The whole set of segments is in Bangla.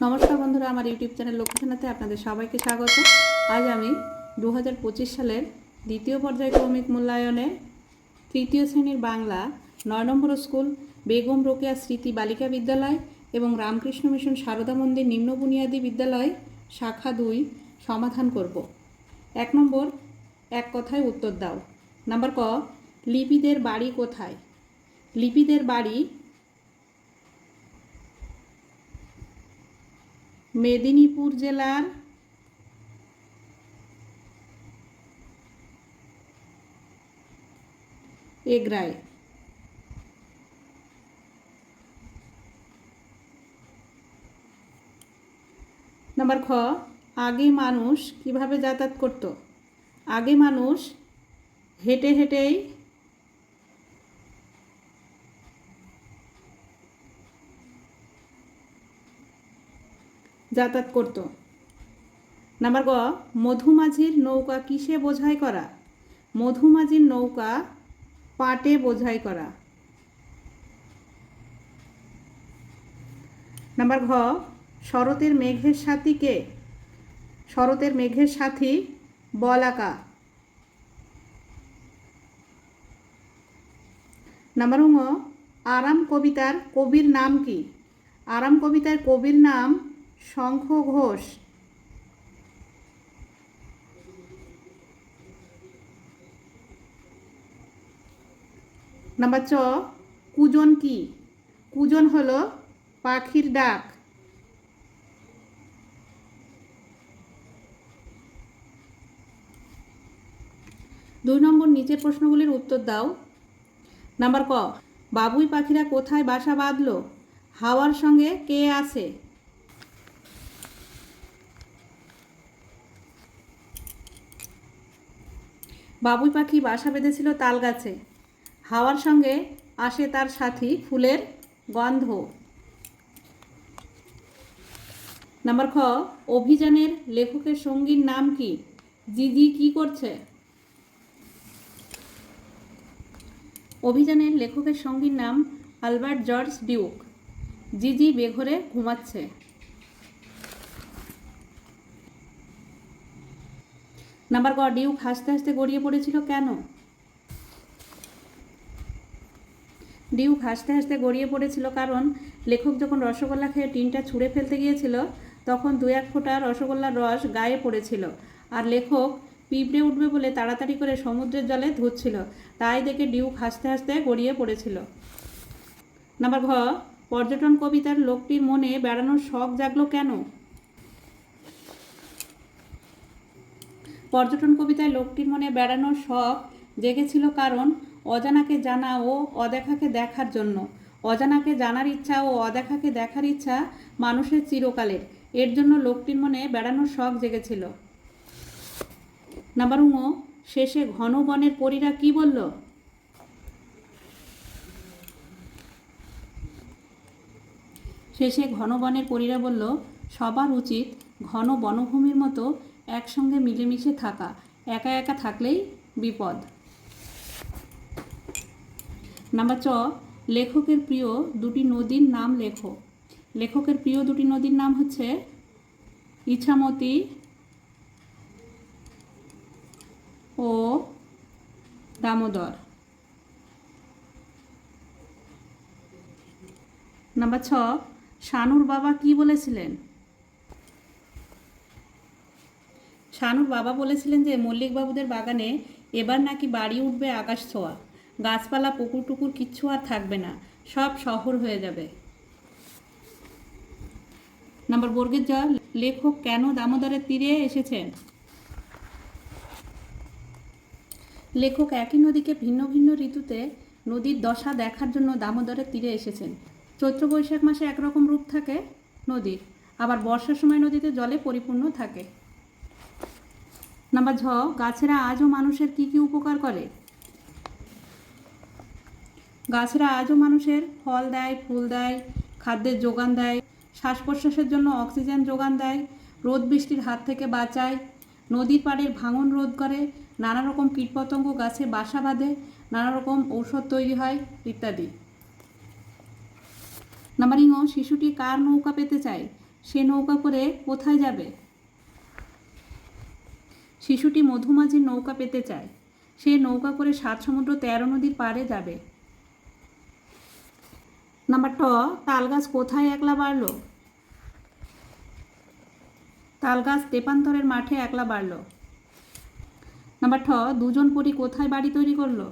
নমস্কার বন্ধুরা, আমার ইউটিউব চ্যানেল লক্ষ্মীখানাতে আপনাদের সবাইকে স্বাগত। আজ আমি দু হাজার পঁচিশ সালের দ্বিতীয় পর্যায়ক্রমিক মূল্যায়নে তৃতীয় শ্রেণির বাংলা নয় নম্বর স্কুল বেগম রোকেয়া স্মৃতি বালিকা বিদ্যালয় এবং রামকৃষ্ণ মিশন সারদা মন্দির নিম্ন বুনিয়াদী বিদ্যালয় শাখা দুই সমাধান করব। এক নম্বর, এক কথায় উত্তর দাও। নাম্বার ক, লিপিদের বাড়ি কোথায়? লিপিদের বাড়ি মেদিনীপুর জেলার এগরায়। নাম্বার খ আগে মানুষ কীভাবে যাতায়াত করত? আগে মানুষ হেঁটে হেঁটেই যাতায়াত করত। নাম্বার গ, মধুমাঝির নৌকা কিসে বোঝাই করা? মধুমাঝির নৌকা পাটে বোঝাই করা। নাম্বার ঘ, শরতের মেঘের সাথী কে? শরতের মেঘের সাথী বলাকা। নাম্বার ঙ, আরাম কবিতার কবির নাম কি? আরাম কবিতার কবির নাম শঙ্খ ঘোষ। নাম্বার চ কুজন কি? কুজন হলো পাখির ডাক। দুই নম্বর নিচের প্রশ্নগুলির উত্তর দাও। নাম্বার ক, বাবুই পাখিরা কোথায় বাসা বাঁধলো? হাওয়ার সঙ্গে কে আছে? বাবুই পাখি বাসা বেঁধেছিল তাল গাছে। হাওয়ার সঙ্গে আসে তার সাথী ফুলের গন্ধ। নাম্বার খ, অভিযানের লেখকের সঙ্গীর নাম কি? জিজি কি করছে? অভিযানের লেখকের সঙ্গীর নাম আলবার্ট জর্জ ডিউক। জিজি বেঘরে ঘুমাচ্ছে। নাম্বার ক ডিউক হাসতে হাসতে গড়িয়ে পড়েছিল কেন? ডিউক হাসতে হাসতে গড়িয়ে পড়েছিল কারণ লেখক যখন রসগোল্লা খেয়ে টিনটা ছুঁড়ে ফেলতে গিয়েছিল, তখন দু এক ফোঁটা রসগোল্লার রস গায়ে পড়েছিল আর লেখক পিঁপড়ে উঠবে বলে তাড়াতাড়ি করে সমুদ্রের জলে ধুচ্ছিল। তাই দেখে ডিউক হাসতে হাসতে গড়িয়ে পড়েছিল। নাম্বার ঘ, পর্যটন কবিতার লোকটির মনে বেড়ানোর শখ জাগলো কেন? পর্যটন কবিতায় লোকটির মনে বেড়ানোর শখ জেগেছিল কারণ অজানাকে জানা ও অদেখাকে দেখার জন্য। অজানাকে জানার ইচ্ছা ও অদেখাকে দেখার ইচ্ছা মানুষের চিরকালের। এর জন্য লোকটির মনে বেড়ানোর শখ জেগেছিল। নাম্বার উঙো শেষে ঘন বনের পরীরা কি বলল? শেষে ঘন বনের পরীরা বলল, সবার উচিত ঘন বনভূমির মতো একসঙ্গে মিলেমিশে থাকা, একা একা থাকলেই বিপদ। নাম্বার চ লেখকের প্রিয় দুটি নদীর নাম লেখো। লেখকের প্রিয় দুটি নদীর নাম হচ্ছে ইছামতি ও দামোদর। নাম্বার ছ, শানুর বাবা কি বলেছিলেন? শানুর বাবা বলেছিলেন যে, মল্লিকবাবুদের বাগানে এবার নাকি বাড়ি উঠবে আকাশ ছোঁয়া। গাছপালা, পুকুর টুকুর কিচ্ছু আর থাকবে না। সব শহর হয়ে যাবে। নাম্বার বর্গের জ লেখক কেন দামোদরের তীরে এসেছেন? লেখক একই নদীকে ভিন্ন ভিন্ন ঋতুতে নদীর দশা দেখার জন্য দামোদরের তীরে এসেছেন। চৈত্র বৈশাখ মাসে একরকম রূপ থাকে নদীর। আবার বর্ষার সময় নদীতে জলে পরিপূর্ণ থাকে। নাম্বার ঝ, গাছেরা আজও মানুষের কি কি উপকার করে? গাছেরা আজও মানুষের ফল দেয়, ফুল দেয়, খাদ্যের যোগান দেয় শ্বাস প্রশ্বাসের জন্য অক্সিজেন যোগান দেয়, রোদ বৃষ্টির হাত থেকে বাঁচায়, নদীর পাড়ের ভাঙন রোধ করে নানা রকম কীটপতঙ্গ গাছে বাসা বাঁধে নানা রকম ঔষধ তৈরি হয়, ইত্যাদি। নাম্বার শিশুটি কার নৌকা পেতে চায়? সে নৌকা করে কোথায় যাবে? শিশুটি মধুমাঝির নৌকা পেতে চায়। সে নৌকা করে সাত সমুদ্র তেরো নদীর পারে যাবে। নাম্বার ট, তালগাছ কোথায় একলা বাড়ল? তালগাছ তেপান্তরের মাঠে একলা বাড়ল। নাম্বার ঠ, দুজন পরি কোথায় বাড়ি তৈরি করল?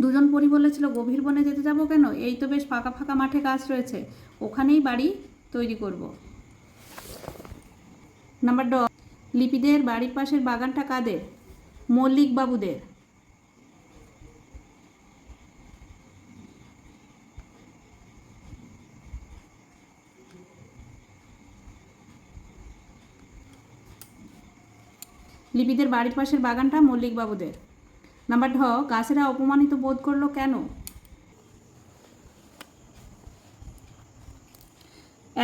দুজন পরি বলেছিল, গভীর বনে যেতে যাব কেন? এই তো বেশ ফাঁকা ফাঁকা মাঠে গাছ রয়েছে। ওখানেই বাড়ি তৈরি করব। নাম্বার ড লিপিদের বাড়ির পাশের বাগানটা কাদের? মল্লিক বাবুদের লিপিদের বাড়ির পাশের বাগানটা মল্লিক বাবুদের নাম্বার ঢ, গাছেরা অপমানিত বোধ করল কেন?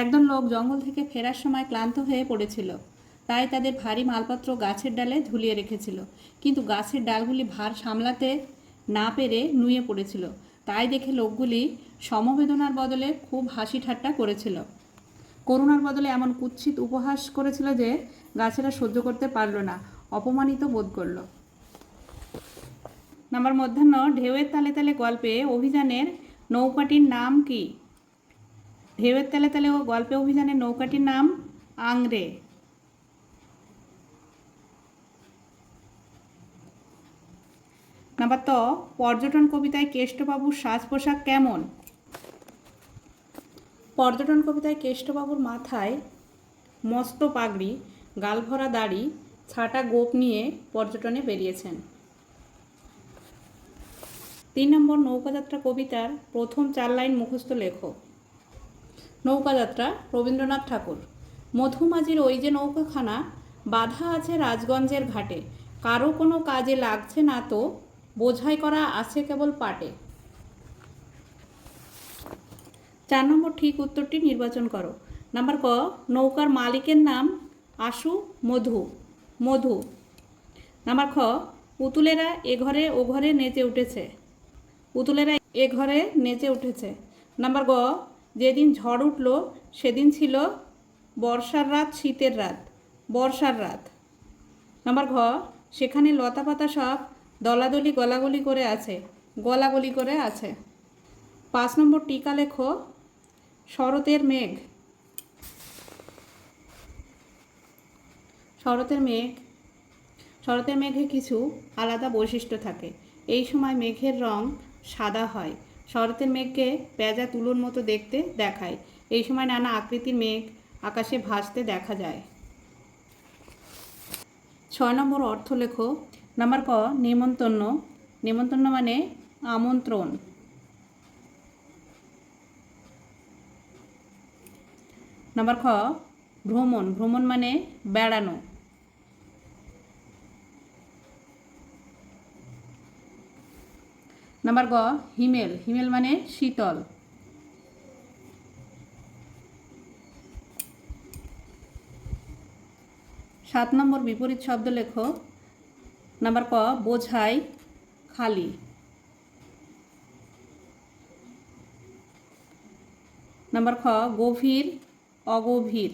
একদল লোক জঙ্গল থেকে ফেরার সময় ক্লান্ত হয়ে পড়েছিল। তাই তাদের ভারী মালপত্র গাছের ডালে ঝুলিয়ে রেখেছিল। কিন্তু গাছের ডালগুলি ভার সামলাতে না পেরে নুয়ে পড়েছিল। তাই দেখে লোকগুলি সমবেদনার বদলে খুব হাসি ঠাট্টা করেছিল। করুণার বদলে এমন কুৎসিত উপহাস করেছিল যে গাছেরা সহ্য করতে পারল না, অপমানিত বোধ করল। নাম্বার মধ্যাহ্ন ঢেউয়ের তালে তালে গল্পে অভিযানের নৌকাটির নাম কি? ঢেউয়ের তালে তালে ও গল্পে অভিযানের নৌকাটির নাম আংরে। নাম্বার ত, পর্যটন কবিতায় কেষ্টবাবুর সাজ পোশাক কেমন? পর্যটন কবিতায় কেষ্টবাবুর মাথায় মস্ত পাগড়ি, গালভরা দাড়ি, ছাটা গোপ নিয়ে পর্যটনে বেরিয়েছেন। তিন নম্বর নৌকাযাত্রা কবিতার প্রথম চার লাইন মুখস্থ লেখো নৌকাযাত্রা, রবীন্দ্রনাথ ঠাকুর। মধুমাঝির ওই যে নৌকাখানা, বাধা আছে রাজগঞ্জের ঘাটে। কারও কোনো কাজে লাগছে না তো বোঝাই করা আছে কেবল পাটে। চার নম্বর ঠিক উত্তরটি নির্বাচন করো। নাম্বার ক, নৌকার মালিকের নাম আশু মধু। মধু। নাম্বার খ পুতুলেরা এ ঘরে ও ঘরে নেচে উঠেছে। পুতুলেরা এ ঘরে নেচে উঠেছে। নাম্বার গ যেদিন ঝড় উঠল, সেদিন ছিল বর্ষার রাত, শীতের রাত, বর্ষার রাত। নাম্বার ঘ, সেখানে লতা পাতা সব দলাদলি গলাগলি করে আছে, গলাগলি করে আছে। পাঁচ নম্বর টিকা লেখো, শরতের মেঘ। শরতের মেঘ, শরতের মেঘে কিছু আলাদা বৈশিষ্ট্য থাকে। এই সময় মেঘের রং সাদা হয়। শরতের মেঘকে পেঁজা তুলোর মতো দেখতে দেখায়। এই সময় নানা আকৃতির মেঘ আকাশে ভাসতে দেখা যায়। ছয় নম্বর অর্থ লেখো নাম্বার ক নেমন্তন্ন নেমন্তন্ন মানে আমন্ত্রণ। নাম্বার খ, ভ্রমণ। ভ্রমণ মানে বেড়ানো। নাম্বার গ, হিমেল। হিমেল মানে শীতল। সাত নম্বর বিপরীত শব্দ লেখো। নাম্বার ক, বোঝাই খালি। নাম্বার খ, গভীর, অগভীর।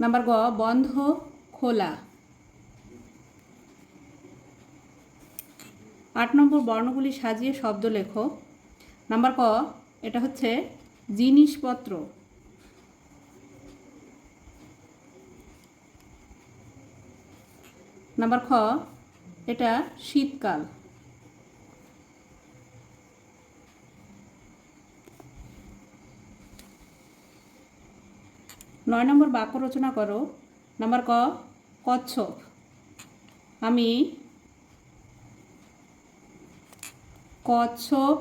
নাম্বার গ, বন্ধ, খোলা। আট নম্বর বর্ণগুলি সাজিয়ে শব্দ লেখো। নাম্বার ক, এটা হচ্ছে জিনিসপত্র। নাম্বার খ, এটা শীতকাল। নয় নম্বর বাক্য রচনা করো। নাম্বার ক, কচ্ছপ। আমি কচ্ছপ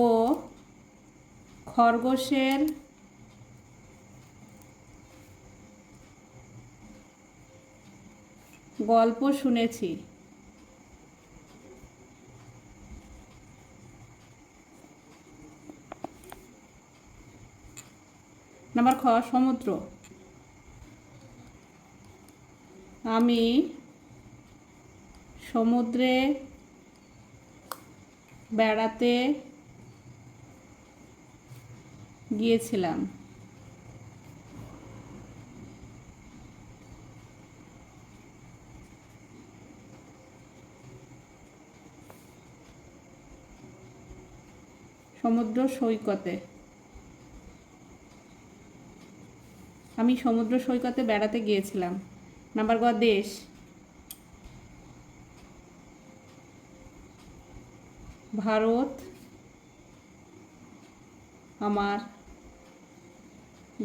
ও খরগোশের গল্প শুনেছি। নাম্বার খ সমুদ্র। আমি সমুদ্রে বেড়াতে গিয়েছিলাম। সমুদ্র সৈকতে। আমি সমুদ্র সৈকতে বেড়াতে গিয়েছিলাম। নাম্বার গ দেশ। ভারত আমার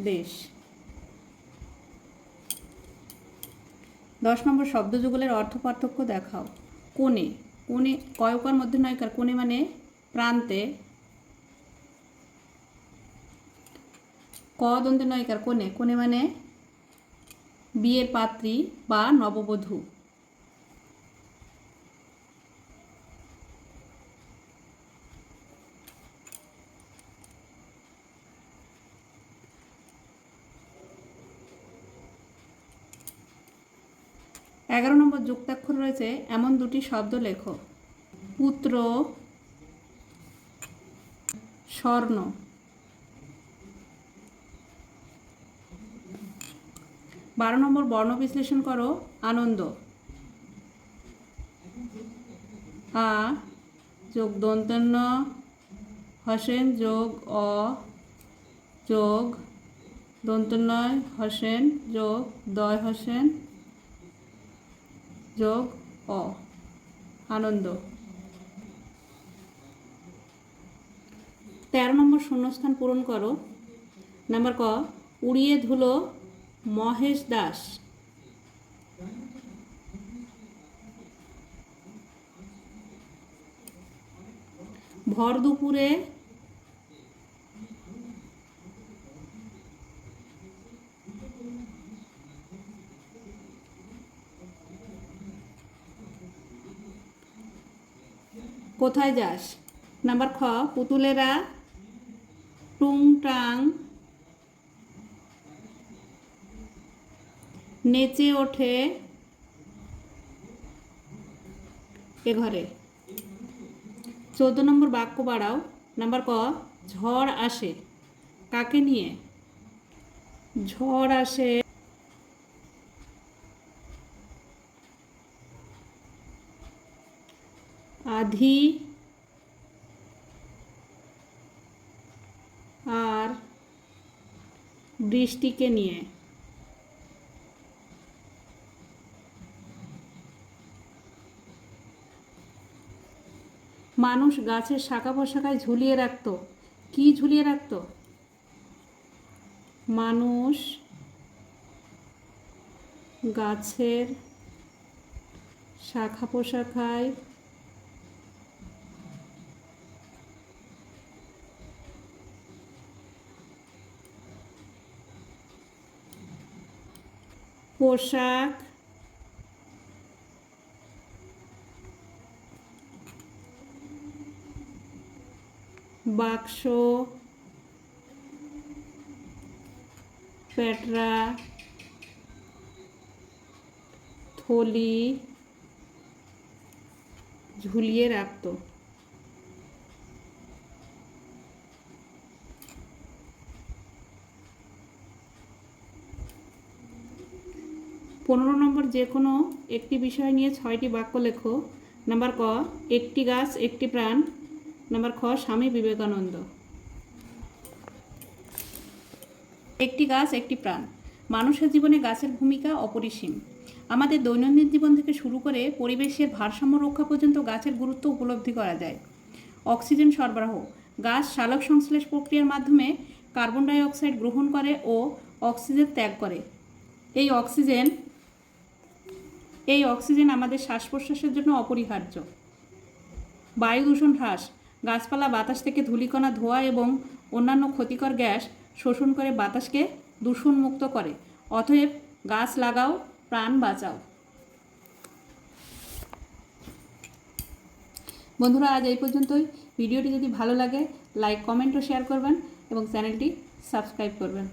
দেশ। দশ নম্বর শব্দ যুগলের অর্থ পার্থক্য দেখাও। কোণে কোণে, কয়কার মধ্যে নয়কার কোণে মানে প্রান্তে। ক দন্তে নয়কার কোণে কোণে মানে বিয়ের পাত্রী বা নববধূ। এগারো নম্বর যুক্তাক্ষর রয়েছে, এমন দুটি শব্দ লেখো। পুত্র, স্বর্ণ। বারো নম্বর বর্ণ বিশ্লেষণ করো, আনন্দ। আ, যোগ দন্তন্য, হসেন, যোগ অ, যোগ দন্তন্নয় হসেন, যোগ দয়, হসেন। যোগ অ। আনন্দ। তেরো নম্বর শূন্যস্থান পূরণ করো। নাম্বার ক, উড়িয়ে ধুলো মহেশ দাস। ভর দুপুরে কোথায় যাস? নাম্বার খ, পুতুলেরা টুংটাং নেচে ওঠে এ ঘরে। চোদ্দ নম্বর বাক্য বাড়াও। নাম্বার ক, ঝড় আসে। কাকে নিয়ে? ঝড় আসে আধি আর বৃষ্টিকে নিয়ে। মানুষ গাছের শাখা পোশাকায় ঝুলিয়ে রাখতো। কি ঝুলিয়ে রাখতো? মানুষ গাছের শাখা পোশাকায় পোশাক। বাক্স। প্যাটরা থলি। ঝুলিয়ে রাখতো। পনেরো নম্বর যে কোনো একটি বিষয় নিয়ে ছয়টি বাক্য লেখো। নাম্বার ক, একটি গাছ, একটি প্রাণ। নাম্বার খ, স্বামী বিবেকানন্দ। একটি গাছ, একটি প্রাণ। মানুষের জীবনে গাছের ভূমিকা অপরিসীম। আমাদের দৈনন্দিন জীবন থেকে শুরু করে পরিবেশের ভারসাম্য রক্ষা পর্যন্ত গাছের গুরুত্ব উপলব্ধি করা যায়। অক্সিজেন সরবরাহ। গাছ সালোক সংশ্লেষ প্রক্রিয়ার মাধ্যমে কার্বন ডাই অক্সাইড গ্রহণ করে ও অক্সিজেন ত্যাগ করে। এই অক্সিজেন এই অক্সিজেন আমাদের শ্বাস প্রশ্বাসের জন্য অপরিহার্য। বায়ু দূষণ হ্রাস, গাছপালা, বাতাস থেকে ধূলিকণা, ধোঁয়া এবং অন্যান্য ক্ষতিকর গ্যাস শোষণ করে বাতাসকে দূষণমুক্ত করে। অতএব গাছ লাগাও, প্রাণ বাঁচাও। বন্ধুরা, আজ এই পর্যন্তই। ভিডিওটি যদি ভালো লাগে, লাইক, কমেন্ট ও শেয়ার করবেন এবং চ্যানেলটি সাবস্ক্রাইব করবেন।